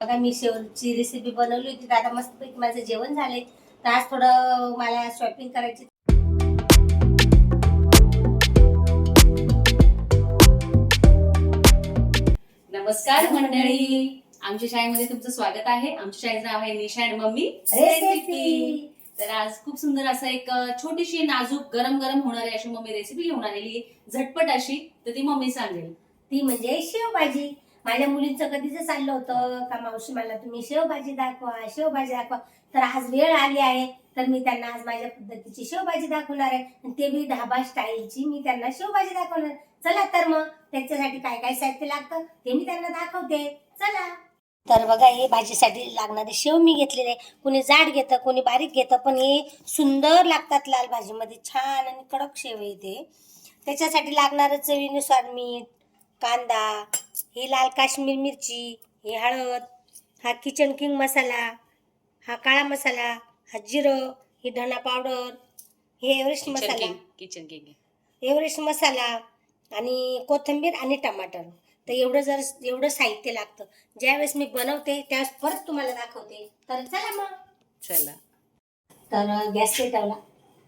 बघा मी शेवची रेसिपी बनवली होती. तर आता मस्तपैकी माझं जेवण झालंय. तर आज थोडं मला शॉपिंग करायची नमस्कार मंडळी. आमच्या शाळेमध्ये तुमचं स्वागत आहे. आमच्या शाळेचं नाव आहे निशा अँड मम्मी. रेसिपी तर आज खूप सुंदर असं एक छोटीशी नाजूक गरम गरम होणारी अशी मम्मी रेसिपी घेऊन आलेली. झटपट अशी. तर ती मम्मी सांगेल. ती म्हणजे शेवभाजी. माझ्या मुलींचं कधीच चाललं होतं? का मावशी मला तुम्ही शेवभाजी दाखवा शेवभाजी दाखवा. तर आज वेळ आली आहे. तर मी त्यांना आज माझ्या पद्धतीची शेवभाजी दाखवणार आहे. आणि ते मी ढाबा स्टाईलची मी त्यांना शेवभाजी दाखवणार. चला तर मग त्याच्यासाठी काय काय साहित्य लागतं ते मी त्यांना दाखवते. चला. तर बघा हे भाजीसाठी लागणारे शेव मी घेतलेले कोणी जाड घेतं कोणी बारीक घेतं पण हे सुंदर लागतात लाल भाजीमध्ये. छान आणि कडक शेव येते त्याच्यासाठी लागणारं चवीनुसार मीठ कांदा ही लाल काश्मीर मिरची हे हळद हा किचन किंग मसाला हा काळा मसाला हा जिरं ही धना पावडर हे एव्हरेस्ट मसाला. किचन किंग एव्हरेस्ट मसाला आणि कोथिंबीर आणि टमाटर. तर एवढं जर एवढं साहित्य लागतं. ज्यावेळेस मी बनवते त्यावेळेस परत तुम्हाला दाखवते. तर चला मग. चला. तर गॅस पेटवला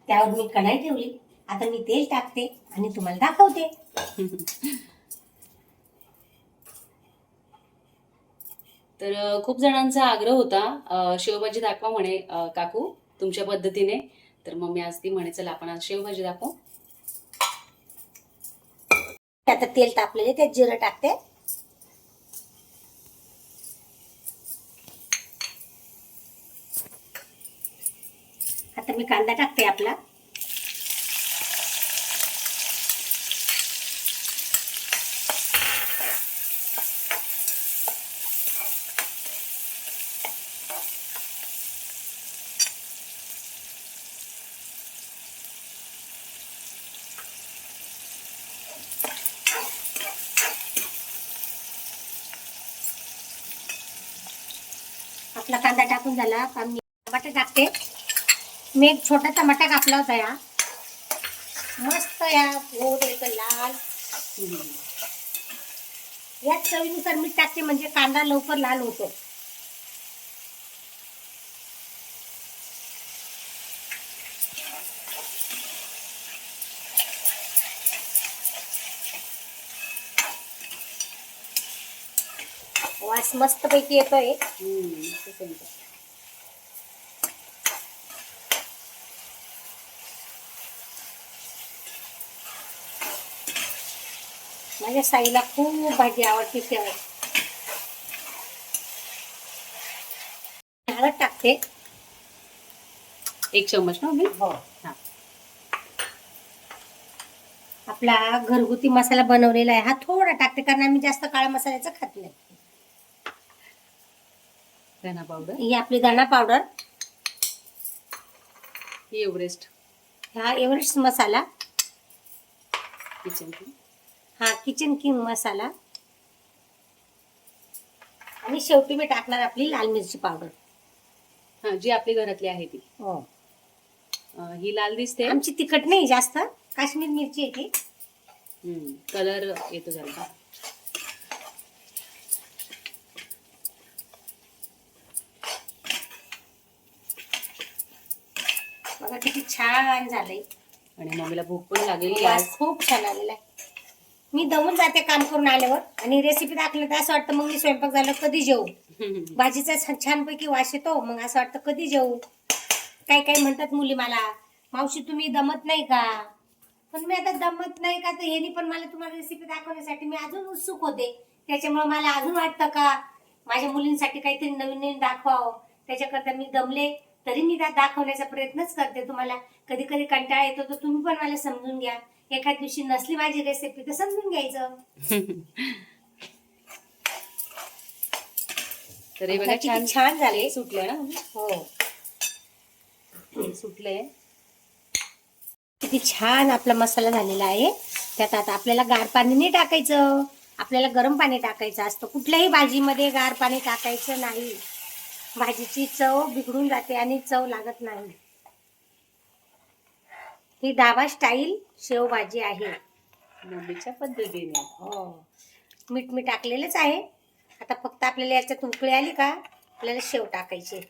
त्यावर मी कढाई ठेवली. आता मी तेल टाकते आणि तुम्हाला दाखवते. तर खूप जणांचा आग्रह होता शेवभाजी दाखवा म्हणे काकू तुमच्या पद्धतीने. तर मग मी आज ती म्हणे चला आपण आज शेवभाजी दाखवू. आता तेल तापलेले त्यात जिरं टाकते. आता मी कांदा टाकते आपला. आपला कांदा टाकून झाला का मी टमाटा टाकते. मी एक छोटा टमाटा कापला होता या. मस्त या गोड एक लाल. यात चवीनुसार मीठ टाकते म्हणजे कांदा लवकर लाल होतो. वास मस्त पैकी येतोय. माझ्या साईला खूप भाजी आवडते तेव्हा. हळद टाकते. एक चम्मच ना हो. हा. आपला घरगुती मसाला बनवलेला आहे. हा थोडा टाकते कारण आम्ही जास्त काळा मसाल्याचा खात नाही. धना पावडर ही आपली दाणा पावडर ही एव्हरेस्ट हा एव्हरेस्ट मसाला. किचन किंग हा किचन किंग मसाला. आणि शेवटी मी टाकणार आपली लाल मिरची पावडर हा जी आपली घरातली आहे ती. हो. ही लाल दिसते. आमची तिखट नाही जास्त. काश्मीर मिरची आहे ती. कलर येतो जरा. बघा किती छान झालंय. आणि मम्मीला भूक पण लागलेली वास खूप छान आलेला आहे. मी दमून जाते काम करून आल्यावर. आणि रेसिपी दाखवलं तर असं वाटतं मग मी स्वयंपाक झालं कधी जेवू भाजीचा छान छानपैकी वास येतो मग असं वाटतं कधी जेवू काय काय म्हणतात मुली मला मावशी तुम्ही दमत नाही का? पण मी आता दमत नाही का? तर ह्यानी पण मला तुम्हाला रेसिपी दाखवण्यासाठी मी अजून उत्सुक होते. त्याच्यामुळे मला अजून वाटतं का? माझ्या मुलींसाठी काहीतरी नवीन नवीन दाखवावं. त्याच्याकरता मी दमले. तरी मी त्यात दाखवण्याचा प्रयत्नच करते तुम्हाला. कधी कधी कंटाळा येतो तर तुम्ही पण मला समजून घ्या. एखाद दिवशी नसली माझी रेसिपी तर समजून घ्यायचं. तर हे बघा छान छान झाले. सुटले ना. हो सुटले. किती छान आपला मसाला झालेला आहे. त्यात आता आपल्याला गार पाणी नाही टाकायचं. आपल्याला गरम पाणी टाकायचं असतं. कुठल्याही भाजीमध्ये गार पाणी टाकायचं नाही. भाजीची चव बिघडून जाते आणि चव लागत नाही. ही डाबा स्टाईल शेवभाजी आहे. मम्मीच्या पद्धतीने. हो. मीठ मी टाकलेलंच आहे. आता फक्त आपल्याला याच्यात उकळी आली का आपल्याला शेव टाकायची.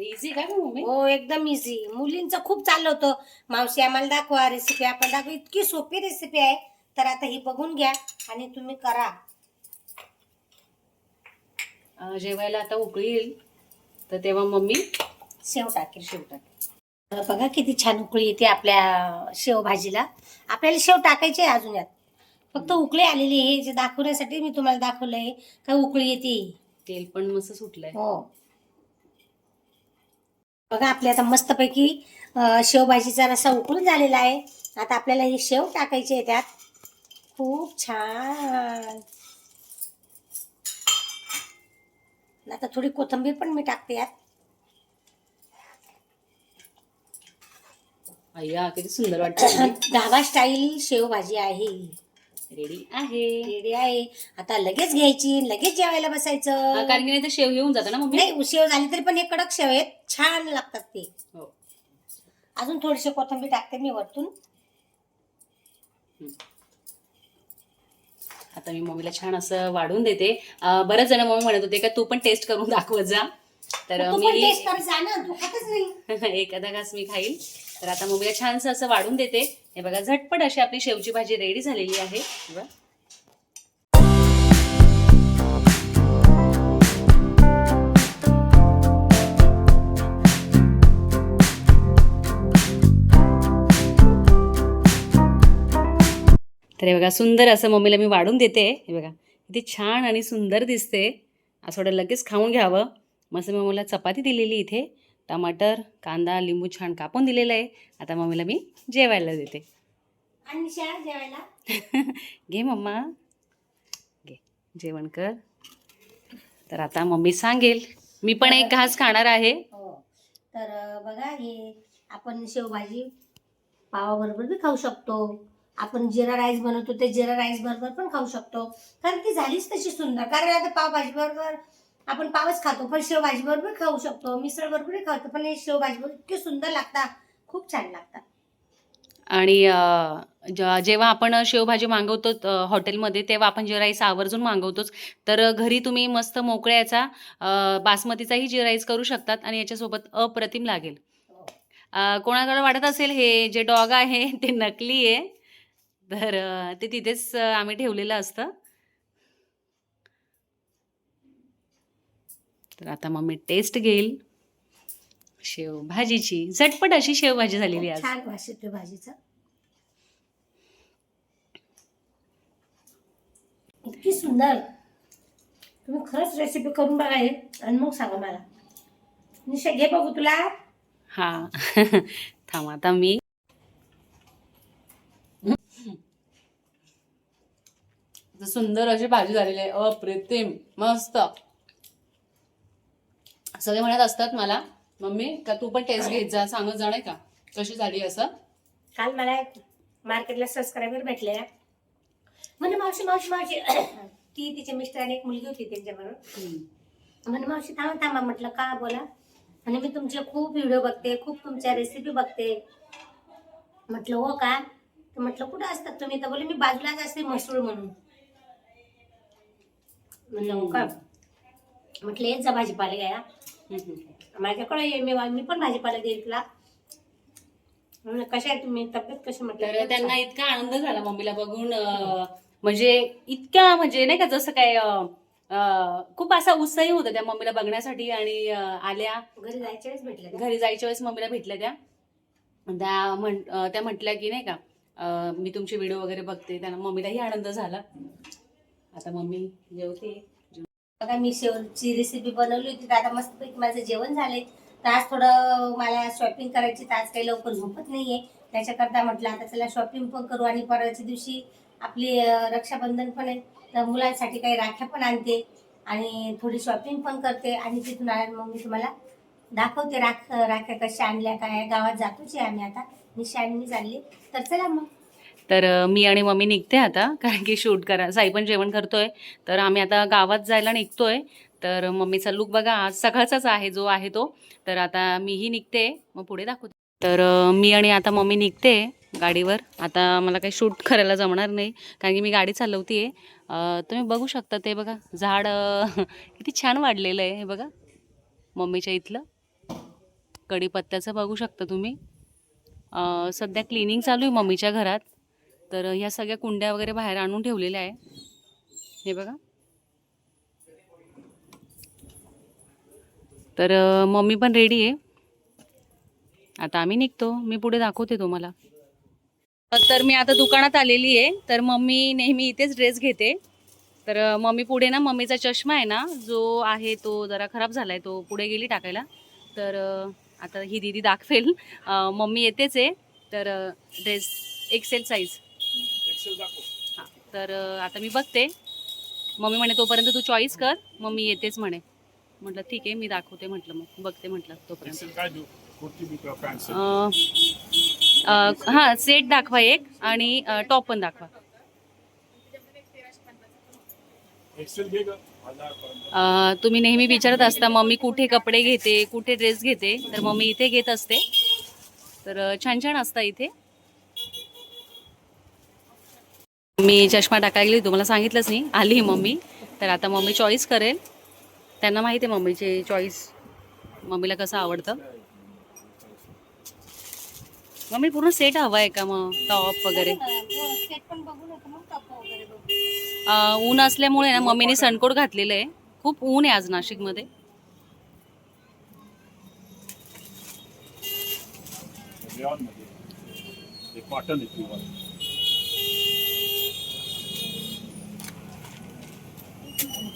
इझी गं मम्मी? हो एकदम इझी मुलींचं खूप चाललं होतं. मावशी आम्हाला दाखवा रेसिपी आपण दाखवू. इतकी सोपी रेसिपी आहे. तर आता ही बघून घ्या आणि तुम्ही करा. जेवायला आता उकळी येईल. तर तेव्हा मम्मी शेव टाकेल शेव टाक तर बघा किती छान उकळी येते आपल्या शेव भाजीला. आपल्याला शेव टाकायची अजून यात. फक्त उकळी आलेली आहे जे दाखवण्यासाठी मी तुम्हाला दाखवलंय. का उकळी येते. तेल पण मस्त सुटलंय. हो. बघा आपली आता मस्तपैकी शेवभाजीचा रस्सा उकळून झालेला आहे. आता आपल्याला ही शेव टाकायची आहे त्यात. खूप छान. आता थोडी कोथिंबीर पण मी टाकते यात. अय्या किती सुंदर वाटतं ढाबा स्टाईल शेवभाजी आहे. रेडी आहे. रेडी आहे. आता लगेच घ्यायची लगेच जेवायला बसायचं. कारण की नाही तर शेव येऊन जातं ना मम्मी? नाही शेव झाली तरी पण हे कडक शेव आहेत. छान लागतात ते. हो. अजून थोडीशी कोथिंबीर टाकते मी वरतून. आता मी मम्मीला छान असं वाढून देते. बरेच जण मम्मी म्हणत होते का तू पण टेस्ट करून दाखवत जा. तर तू पण मी टेस्ट कर जा ना तू खातच नाही. एखादा घास मी खाईल तर आता मम्मीला छानसं असं वाढून देते. हे बघा झटपट अशी आपली शेवची भाजी रेडी झालेली आहे. तर हे बघा सुंदर असं मम्मीला मी वाढून देते. हे बघा किती छान आणि सुंदर दिसते. असं वाटतं लगेच खाऊन घ्यावं. मस्त मी मम्मीला चपाती दिलेली इथे. टमाटर कांदा लिंबू छान कापून दिलेलं आहे. आता मम्मीला मी जेवायला देते. जेवायला? घे मम्मा. घे जेवण कर. तर आता मम्मी सांगेल. मी पण एक घास खाणार आहे. हो. तर बघा हे आपण शेवभाजी पावाबरोबर बी खाऊ शकतो. आपण जिरा राईस बनवतो ते जिरा राईस बरोबर पण खाऊ शकतो. कारण ती झालीच तशी सुंदर. कारण आता पावभाजी बरोबर आपण पावच खातो पण शेवभाजी बरोबर खाऊ शकतो मिसळ बरोबरही खातो पण हे शेवभाजी बरोबर इतके सुंदर लागतात. खूप छान लागतात. आणि अं, जेव्हा आपण शेवभाजी मागवतो अं, हॉटेलमध्ये तेव्हा आपण जिरा राईस आवर्जून मागवतोच. तर घरी तुम्ही मस्त मोकळ्या याचा अं, बासमतीचाही जिरा राईस करू शकतात आणि याच्यासोबत अप्रतिम लागेल. हो. अं, कोणाकडे वाटत असेल हे जे डॉग आहे ते नकली आहे. तर ते तिथेच आम्ही ठेवलेलं असतं. तर आता मम्मी टेस्ट घेईल. शेवभाजीची झटपट अशी शेवभाजी झालेली खूप आज. छान भाजीचा. इतकी सुंदर. तुम्ही खरंच रेसिपी करून बघा हे. आणि मग सांगा मला. निशा घे बघू तुला. हा. थांब आता मी सुंदर अशी भाजी झालेली आहे. अप्रतिम. मस्त. सगळे म्हणत असतात मला मम्मी का तू पण टेस्ट घेत जा सांगत जा नाही का? कशी झाली असं? काल मला मार्केटला सबस्क्रायबर भेटले. म्हणे मावशी मावशी मावशी. ती तिच्या मिस्टराने एक मुलगी होती त्यांच्याबरोबर. म्हणे मावशी थांबा थांबा. म्हटलं का बोला? आणि मी तुमचे खूप व्हिडिओ बघते खूप तुमच्या रेसिपी बघते. म्हटलं हो का? म्हटलं कुठं असतात तुम्ही? तर बोले मी बाजूलाच असते मसूळ म्हणून. म्हणलं का म्हटलं येत जा भाजीपाला घ्या माझ्याकडे ये मी मी पण भाजीपाला देईल तुला. कशा आहे तुम्ही? तब्येत कशी? म्हटलं त्यांना इतका आनंद झाला मम्मीला बघून म्हणजे इतक्या म्हणजे नाही का जसं काय खूप असा उत्साही होता त्या मम्मीला बघण्यासाठी आणि आल्या. घरी जायच्या वेळेस भेटले का? घरी जायच्या वेळेस मम्मीला भेटल्या त्या. त्या म्हण त्या म्हटल्या की नाही का मी तुमचे व्हिडिओ वगैरे बघते. त्यांना मम्मीलाही आनंद झाला. आता मम्मी जेवते. बघा मी शेवची रेसिपी बनवली होती. तर आता मस्तपैकी माझं जेवण झालंय. तर आज थोडं मला शॉपिंग करायची तर आज काही लवकर झोपत नाहीये. त्याच्याकरता म्हटलं आता चला शॉपिंग पण करू आणि परवाच्या दिवशी आपली रक्षाबंधन पण आहे. तर मुलांसाठी काही राख्या पण आणते आणि थोडी शॉपिंग पण करते. आणि तिथून आल्यावर मग मी तुम्हाला दाखवते राख राख्या कशा आणल्या काय गावात जातोच आहे आम्ही आता. निशा आणि मी चालली. तर चला मग. तर मी आणि मम्मी निघते आता कारण की शूट करा साई पण जेवण करतोय. तर आम्ही आता गावात जायला निघतोय. तर मम्मीचा लुक बघा आज सकाळचाच आहे जो आहे तो. तर आता मीही निघते. मग पुढे दाखवते. तर मी आणि आता मम्मी निघते गाडीवर. आता मला काही शूट करायला जमणार नाही कारण की मी गाडी चालवते आहे तुम्ही बघू शकता ते बघा. झाड किती छान वाढलेलं आहे हे बघा. मम्मीच्या इथलं. कढीपत्त्याचं बघू शकता तुम्ही. सध्या क्लिनिंग चालू आहे मम्मीच्या घरात. तर ह्या सगळ्या कुंड्या वगैरे बाहेर आणून ठेवलेल्या आहे हे बघा. तर मम्मी पण रेडी आहे. आता आम्ही निघतो. मी पुढे दाखवते तुम्हाला. तर मी आता दुकानात आलेली आहे. तर मम्मी नेहमी इथेच ड्रेस घेते. तर मम्मी पुढे ना मम्मीचा चष्मा आहे ना जो आहे तो जरा खराब झाला आहे तो पुढे गेली टाकायला. तर आता ही दीदी दाखवेल. मम्मी येतेच आहे. तर ड्रेस एक्सेल साईज हां तर आता मी बघते. मम्मी म्हणे तोपर्यंत तू चॉईस कर. मम्मी येतेच म्हणे. म्हटलं ठीक आहे मी दाखवते म्हटलं मग. बघते म्हटलं तोपर्यंत. हां सेट दाखवा एक आणि टॉप पण दाखवा. तुम्ही नेहमी विचारत असता मम्मी कुठे कपडे घेते कुठे ड्रेस घेते? तर मम्मी इथे घेत असते. तर छान छान असतं इथे. मी चष्मा टाकायला गेली तुम्हाला सांगितलंच नाही. आली मम्मी. तर आता मम्मी चॉईस करेल. त्यांना माहिती आहे मम्मीची चॉईस मम्मीला कसं आवडतं. मम्मी पूर्ण सेट हवा आहे का मग? टॉप वगैरे. ऊन असल्यामुळे ना मम्मीने सनकोट घातलेलं आहे. खूप ऊन आहे आज नाशिकमध्ये. कॉटन आहे प्युअर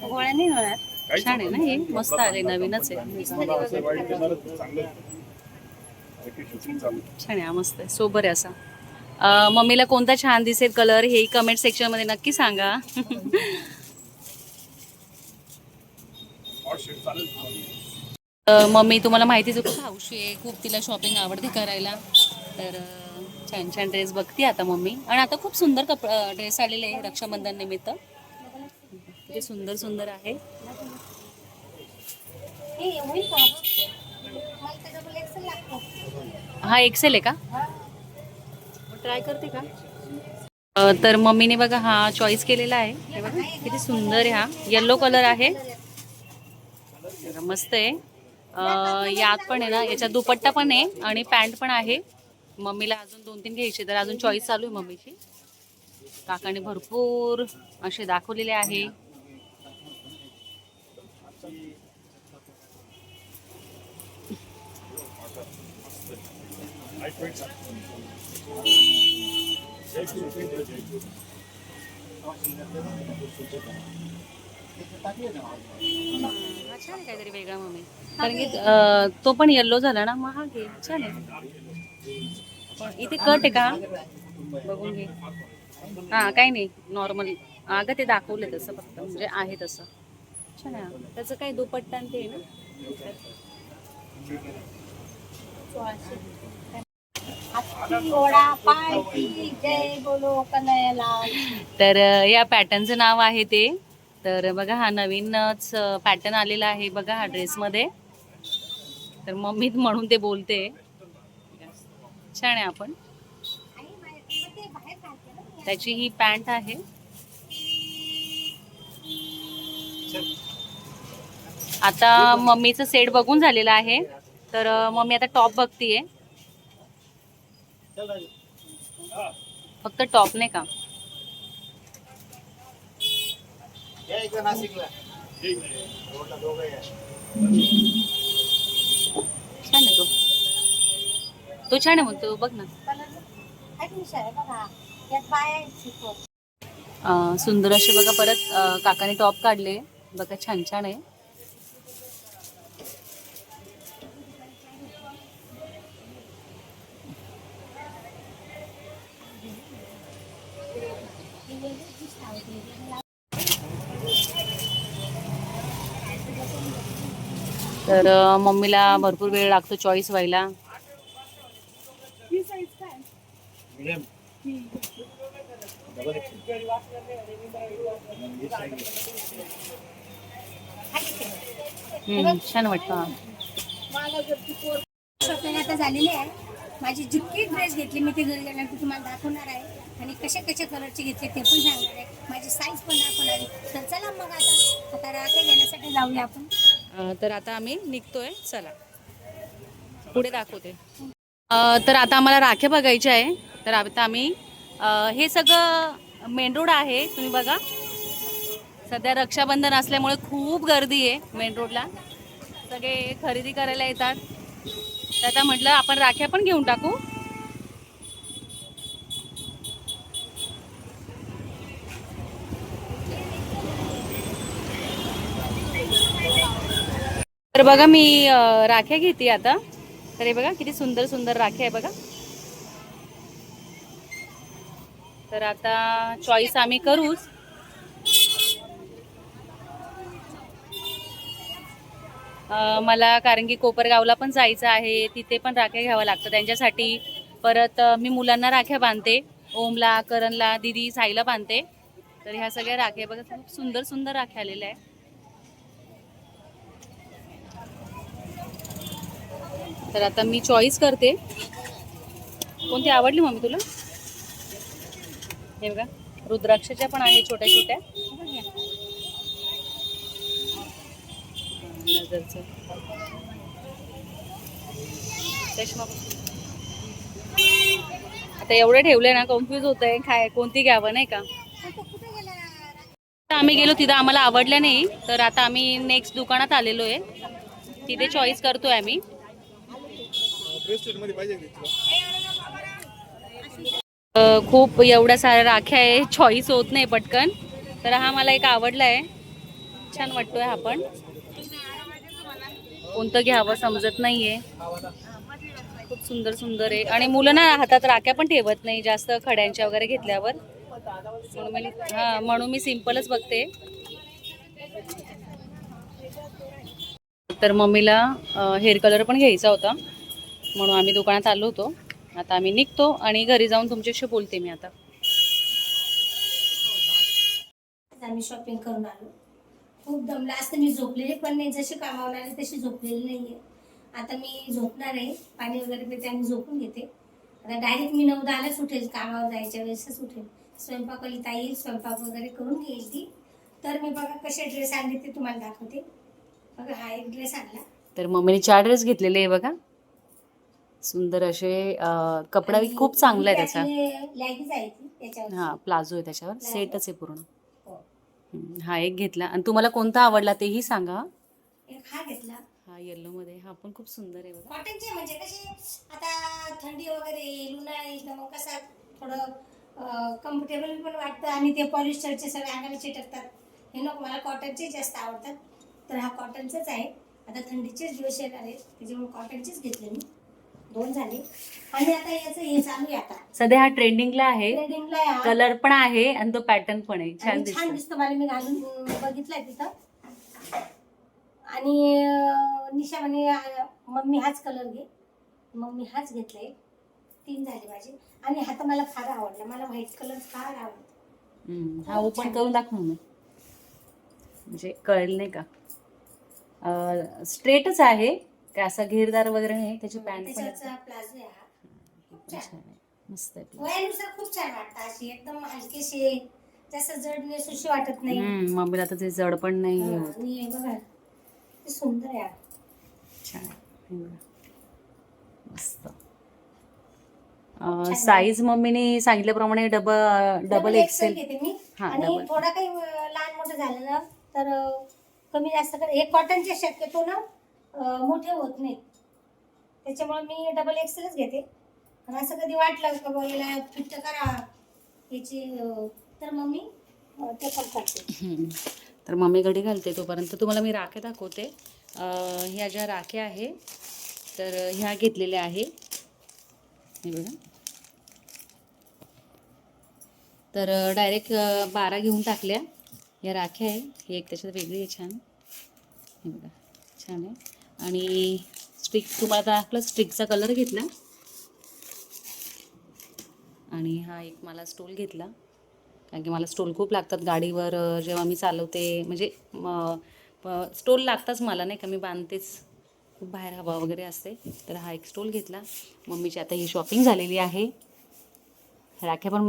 गोळ्या नाही होणार. काहीच छान आहे ना हे? मस्त आले नवीनच आहे. छान आहे हा मस्त आहे. सोबर आहे असा. अं, मम्मीला कोणता छान दिसेल कलर हे कमेंट सेक्शनमध्ये नक्की सांगा. अं, मम्मी तुम्हाला माहितीच आहे खूप हौशी आहे. खूप तिला शॉपिंग आवडते करायला. तर अं, छान छान ड्रेस बघते आता मम्मी. आणि आता खूप सुंदर कप ड्रेस आलेले आहे रक्षाबंधन निमित्त. किती सुंदर सुंदर आहे. हे एक्सेल हा आहे का? ट्राय करते का? तर मम्मीने बघा हा चॉईस केलेला आहे. हे बघा किती सुंदर आहे हा. येल्लो कलर आहे. मस्त आहे. यात पण आहे ना याच्यात दुपट्टा पण आहे आणि पॅन्ट पण आहे. मम्मीला अजून दोन तीन घ्यायचे तर अजून चॉईस चालू आहे मम्मीची. काकाने भरपूर असे दाखवलेले आहे. छान आहे काहीतरी वेगळा मम्मी कारण की अं, तो पण येल्लो झाला ना मग हा घे. छान आहे. इथे कट आहे का? बघून घे. हा काही नाही. नॉर्मल अगं ते दाखवले तसं फक्त. म्हणजे आहे तसं. छान आहे. हा. त्याचं काय दुपट्टा आणि ते आहे ना? हाती पाळती जय बोलो कनयला तर या पॅटर्नचं नाव आहे ते. तर बघा हा नवीनच पॅटर्न आलेला आहे बघा हा ड्रेसमध्ये. तर मम्मी म्हणून ते बोलते. छान आहे आपण. त्याची ही पॅन्ट आहे. आता मम्मीचं सेट बघून झालेलं आहे. तर मम्मी आता टॉप बघतीये. फक्त टॉप नाही का. छान आहे तो तो छान आहे मग तो बघ ना. अं, सुंदर असे बघा परत अं, काकाने टॉप काढले बघा छान छान आहे तर मम्मीला भरपूर वेळ लागतो चॉईस व्हायला. छान वाटतं झालेली आहे. माझी जितकी ड्रेस घेतली मी ते घरी गेल्यानंतर तुम्हाला दाखवणार आहे. आणि कशा कशा कलरचे घेतले ते पण सांगणार आहे. माझी साईज पण दाखवणार आहे. तर चला मग आता. आता राखे घेण्यासाठी जाऊया आपण. अ, तर आता आम्ही निघतोय. चला. पुढे दाखवते. अ, तर आता आम्हाला राख्या बघायच्या आहे. तर आता आम्ही अ, हे सगळं मेन रोड आहे. तुम्ही बघा. सध्या रक्षाबंधन असल्यामुळे खूप गर्दी आहे मेन रोडला सगळे खरेदी करायला येतात. तर आता म्हटलं आपण राख्या पण घेऊन टाकू. तर बघा मी राख्या घेते आता. तर हे बघा किती सुंदर सुंदर राख्या आहे बघा. तर आता चॉईस आम्ही करूच. मला कारण की कोपरगावला पण जायचं आहे तिथे पण राख्या घ्याव्या लागतं त्यांच्यासाठी परत मी मुलांना राख्या बांधते. ओमला करणला दिदी साईला बांधते. तर ह्या सगळ्या राख्या बघा खूप सुंदर सुंदर राख्या आलेल्या आहे तर आता मी चॉईस करते. कोणती आवडली मम्मी तुला? हे बघा रुद्राक्षच्या पण आहे छोट्या छोट्या. नजरचं. चष्मा. आता एवढं ठेवले ना कन्फ्यूज होत आहे काय कोणती घ्यावं नाही का? आम्ही गेलो तिथं आम्हाला आवडलं नाही. तर आता आम्ही नेक्स्ट दुकानात आलेलो आहे. तिथे चॉईस करतोय आम्ही. पाहिजे का तुला खूप एवढ्या साऱ्या राख्या आहे चॉईस होत नाही पटकन. तर हा मला एक आवडला आहे छान वाटतोय हा पण. कोणतं घ्यावं समजत नाहीये. खूप सुंदर सुंदर आहे. आणि मुलं ना हातात राख्या पण ठेवत नाही जास्त खड्यांच्या वगैरे घेतल्यावर. म्हणून मी हा म्हणून मी सिम्पलच बघते. तर मम्मीला हेअर कलर पण घ्यायचा होता. म्हणून आम्ही दुकानात आलो होतो. आता आम्ही निघतो आणि घरी जाऊन तुमच्याशी बोलते मी आता. आम्ही शॉपिंग करून आलो. खूप दमला. असतं मी झोपलेली पण नाही. जशी कामावर आली तशी झोपलेली नाहीये. आता मी झोपणार आहे. पाणी वगैरे पिते आणि झोपून घेते. आता डायरेक्ट मी नऊ दहालाच उठेल कामावर जायच्या वेळेसच उठेल स्वयंपाकाली ताई येईल स्वयंपाक वगैरे करून घेईल ती. तर मी बघा कसे ड्रेस आणले ते तुम्हाला दाखवते. बघा हा एक ड्रेस आणला. तर मम्मीने चार ड्रेस घेतलेले आहे बघा. सुंदर असे कपडा आणि खूप चांगला आहे त्याचा. लॅगीज आहे ती त्याच्यावर हा प्लाझो आहे त्याच्यावर. सेटच आहे पूर्ण. हो. हम्म, हा एक घेतला. आणि तुम्हाला कोणता आवडला तेही सांगा. हा. एक हा घेतला. हा येल्लो मध्ये. हा पण खूप सुंदर आहे बघा. कॉटनचे म्हणजे कसे आता थंडी वगैरे येईल उन्हाळा येईल तर मग कसं थोडं कम्फर्टेबल पण वाटतं आणि ते पॉलिस्टरचे सगळे अंगाला चिटकतात. हे नको मला कॉटनचे जास्त आवडतात. तर हा कॉटनचाच आहे. आता थंडीचेच दिवस येणार आहेत. त्याच्यामुळे कॉटनचेच घेतले मी. दोन झाले. आणि आता याचं हे चालू आहे आता. सध्या हा ट्रेंडिंगला आहे. ट्रेडिंगला आहे हा. कलर पण आहे आणि तो पॅटर्न पण आहे. छान आणि छान दिसतो दिसतो मला मी घालून अं, बघितलाय तिथं. आणि अं, निशा म्हणे अं, मम्मी हाच कलर घे. मग मी हाच घेतलाय. तीन झाले माझे. आणि हा तर मला फार आवडला. मला व्हाईट कलर फार आवडतो. हम्म, हा ओपन करून दाखव मम्मी. म्हणजे कळेल नाही का? स्ट्रेटच आहे. काय असा घेरदार वगैरे नाही त्याची पॅन्ट पण त्याच्यावरचा प्लाझो आहे हा खूप छान छान आहे मस्त आहे वयानुसार खूप छान वाटतं अशी एकदम हलकीशी जड नेसूशी वाटत नाही हम्म, मम्मीला तर ते जड पण नाही हा, होत. आणि हे बघा ते सुंदर आहे हा. छान आहे. हे बघा. मस्त साईज मम्मीने सांगितल्याप्रमाणे डबल डबल एक्सेल घेते मी हा, आणि double. थोडा काही अं, लहान मोठं झालं ना तर अं, कमी जास्त कर हे कॉटनचे शक्यतो ना मोठे होत नाहीत. त्याच्यामुळे मी डबल एक्सेलच घेते. आणि असं कधी वाटलं का बा याला फिट करा. याची तर मग मी ते पण करते. तर मम्मी घडी घालते तोपर्यंत. तुम्हाला मी राख्या दाखवते. ह्या ज्या राख्या आहे तर ह्या घेतलेल्या आहे हे बघा. तर डायरेक्ट बारा घेऊन टाकल्या. या राख्या आहे ही एक त्याच्यात वेगळी आहे छान. हे बघा. छान आहे. आणि स्टिक तुम्हाला दाखलं स्टिकचा कलर घेतला. आणि हा एक मला स्टोल घेतला. कारण की मला स्टोल खूप लागतात गाडीवर जेव्हा मी चालवते. म्हणजे स्टोल लागताच मला नाही का मी बांधतेच. खूप बाहेर हवा वगैरे असते. तर हा एक स्टोल घेतला. मम्मीची आता ही शॉपिंग झालेली आहे. राख्या पण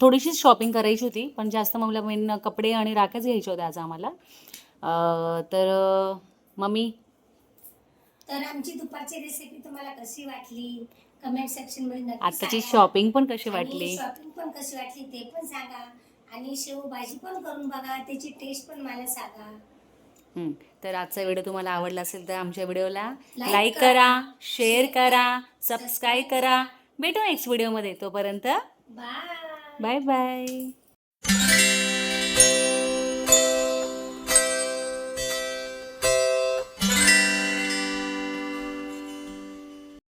थोडीशीच शॉपिंग करायची होती पण जास्त मला मेन कपडे आणि राख्याच घ्यायच्या होत्या आज आम्हाला. तर मम्मी तर आमची दुपारची रेसिपी तुम्हाला कशी वाटली? कमेंट सेक्शनमध्ये आताची. शॉपिंग पण कशी वाटली? शॉपिंग पण कशी वाटली ते पण सांगा. आणि शेव भाजी पण करून बघा त्याची टेस्ट पण मला सांगा. तर आजचा व्हिडिओ तुम्हाला आवडला असेल तर आमच्या व्हिडिओला लाईक करा, शेअर करा, सबस्क्राईब करा. भेटू नेक्स्ट व्हिडिओमध्ये तोपर्यंत. Bye bye bye